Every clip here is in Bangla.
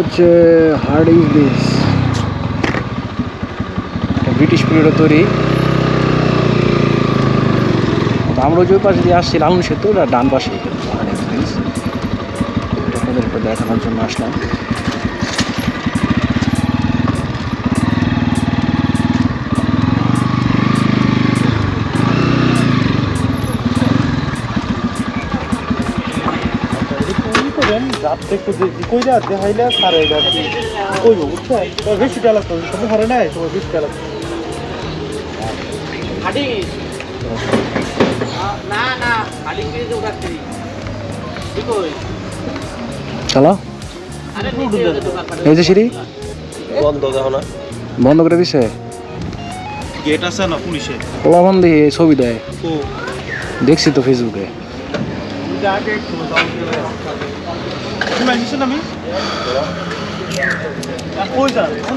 হচ্ছে হার্ডিং ব্রিজ ব্রিটিশ পিরিয়ডে তৈরি। আমরা যে পাশে দিয়ে আসছি লালন সেতু ডান পাশে। হার্ডিং ব্রিজ আপনাদের দেখানোর জন্য আসলাম। দেখাইলে সারে এটা কইব বেশি তুমি নাই তোমার বেশি ওদের এই যে সিঁড়ি? বন্ধ দেখো না। বন্ধ করে দিছে? গেট আছে না পুলিশে? দিয়ে ছবি দেয়। দেখছি তো ফেসবুকে শুনাই নিছেন আমি কই যান? কোন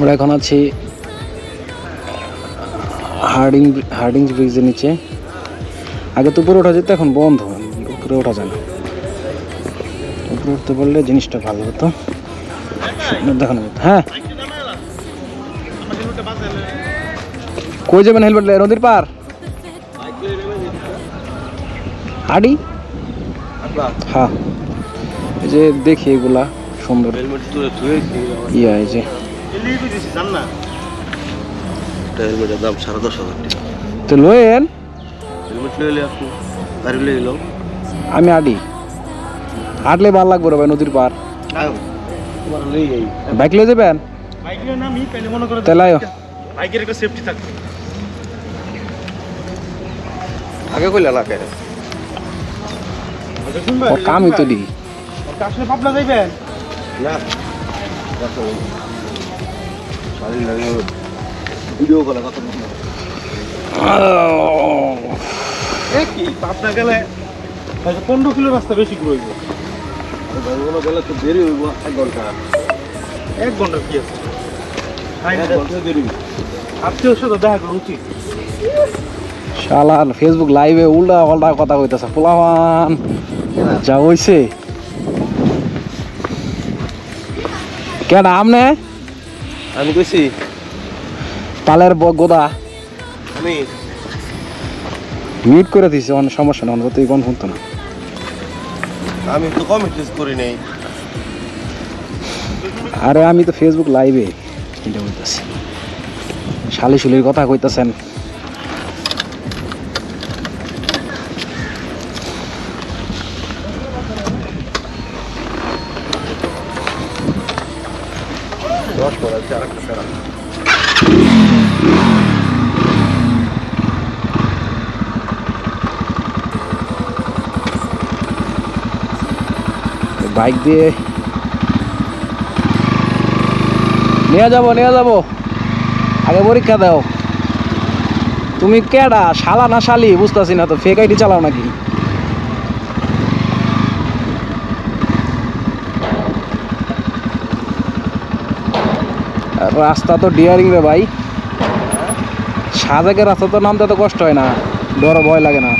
আমরা এখন আছি হার্ডিং হার্ডিং ব্রিজের নিচে। আগে তো উপরে ওঠা যেত এখন বন্ধ। উপরে ওঠা যায় না। উপরে উঠতে পারলে জিনিসটা ভালো হতো। দেখানো যেত হ্যাঁ। কই যাবেন হেলমেট নদীর পার? হাডি হ্যাঁ। এই যে দেখি এগুলা সুন্দর। ইয়া এই যে। হেলমেটের দাম সাড়ে দশ হাজার টাকা। তো লয়েন হেলমেট লয়ে এলে আপনি গাড়ি লয়ে এলো আমি আডি। হাঁটলে ভালো লাগবে রে ভাই নদীর পার তোমার লই এই বাইক লয়ে যাবেন? মনে তাহলে। বাইকের একটা সেফটি থাকবে। আগে কইলে কামই তো দি। আসলে পাবনা যাইবেন? না। ভিডিও কলে কথা কি? পাবনা গেলে হয়তো পনেরো কিলো রাস্তা বেশি ঘুরইব ভাইগুলো গেলে তো দেরি হইব এক ঘণ্টা। এক ঘণ্টা কি আছে? আত্মীয় সাথে দেখা করা উচিত। শালার ফেসবুক লাইভে উল্টা পাল্টা কথা কইতাছে পোলামান যা হইছে। কেন আমনে? আমি কইছি তালের গোদা। আমি মিউট করে দিছি অনেক সমস্যা না তুই কোন শুনতো না। আমি তো কমেন্ট করি নাই। আরে আমি তো ফেসবুক লাইভে এটা বলতেছি। শালি শুলির কথা কইতাছেন। বাইক দিয়ে নিয়ে যাব নিয়ে যাব। আগে পরীক্ষা দাও। তুমি কেডা? শালা না শালি? বুঝতেছি না তো ফেক আইডি চালাও নাকি? রাস্তা তো ডিয়ারিং রে ভাই। সাজেকের রাস্তা তো নামতে তো কষ্ট হয় না। ডর ভয় লাগে না।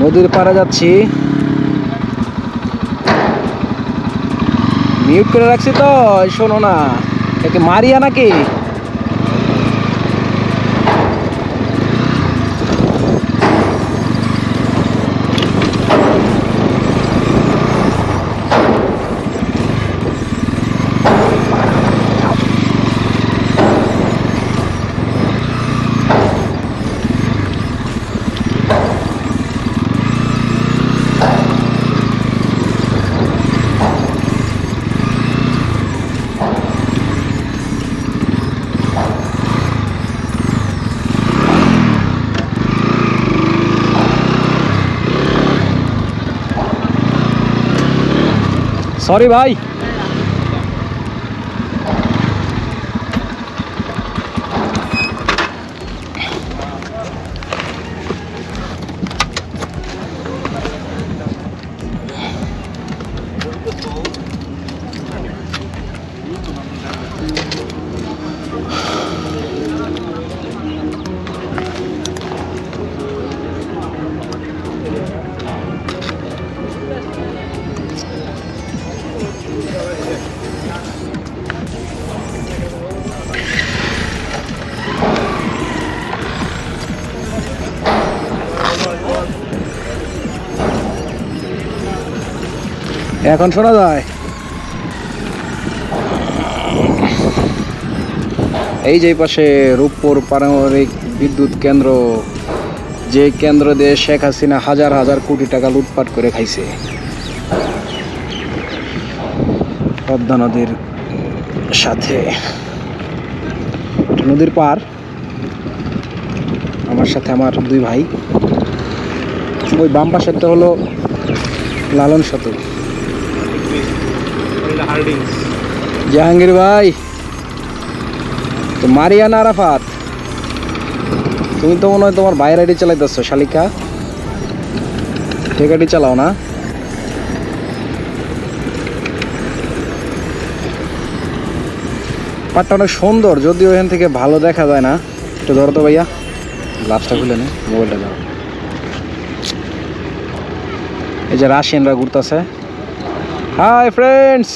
নদীর পাড়ে যাচ্ছি। মিউট করে রাখছি তো শোনো না। একে মারিয়া নাকি? সরি ভাই। এখন শোনা যায়। এই যে পাশে রূপপুর পারমাণবিক বিদ্যুৎ কেন্দ্র, যে কেন্দ্র দিয়ে শেখ হাসিনা হাজার হাজার কোটি টাকা লুটপাট করে খাইছে। পদ্মা নদীর সাথে। নদীর পার। আমার সাথে আমার দুই ভাই। ওই বাম পাশেরটা হলো লালন সেতু। জাহাঙ্গীর ভাই, তো মারিয়ানা আরাফাত, তুমি তো মনে হয় তোমার বাইরে আইডি চালাইতেছো, শালিকা। ঠিক আইডি চালাও না। পাটটা অনেক সুন্দর, যদিও এখান থেকে ভালো দেখা যায় না। একটু ধরো তো ভাইয়া গ্লাসটা খুলে নে, মোবাইলটা দাও এই যে রাশিয়ানরা ঘুরতেছে। হাই ফ্রেন্ডস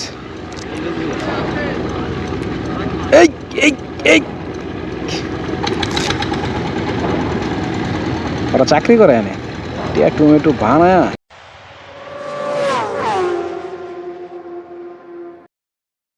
এই এই এই ওরা চাকরি করে এনে। টিয়া টমেটো বানায়।